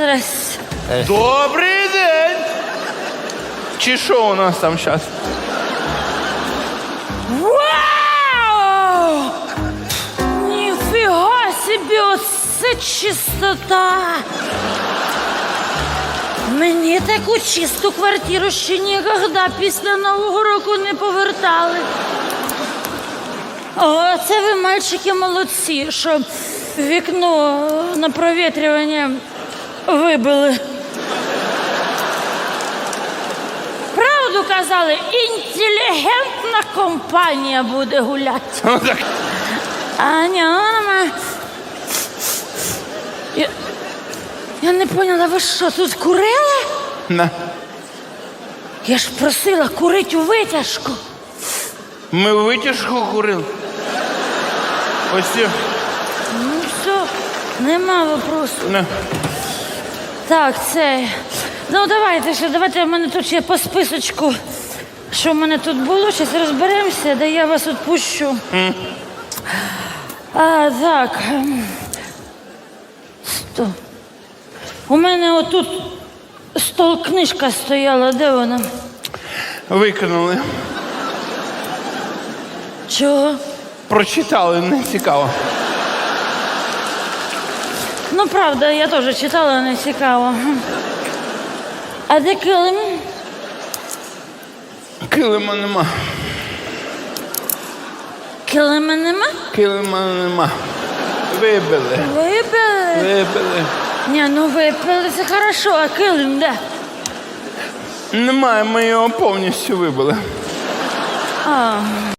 Здрасте. Добрий день! Чи що у нас там зараз? Вау! Ніфіга собі, оце чистота! Мені таку чисту квартиру ще ніколи після Нового року не повертали. О, це ви, мальчики, молодці, що вікно на провітрювання вибили. Правду казали, інтелігентна компанія буде гуляти. Ну, так, А ні, нема. Я, я не поняла, ви що, тут курили? на. Я ж просила курити у витяжку. Ми витяжку курили. Ось. Ну все, нема вопросу. На. Так, це. Ну давайте ще, давайте в мене тут ще по списочку. Що в мене тут було, зараз розберемося, де я вас відпущу. А, так. ем, Сто. У мене отут стол книжка стояла, де вона? Викинули. Чого? Прочитали, не цікаво. Ну, правда, я теж читала, не цікаво. А де килим? Килима нема. Килима нема? Килима нема. Вибили. Випили? Вибили. Ні, ну випили, це хорошо, а килим де? Немає, ми його повністю вибили. А,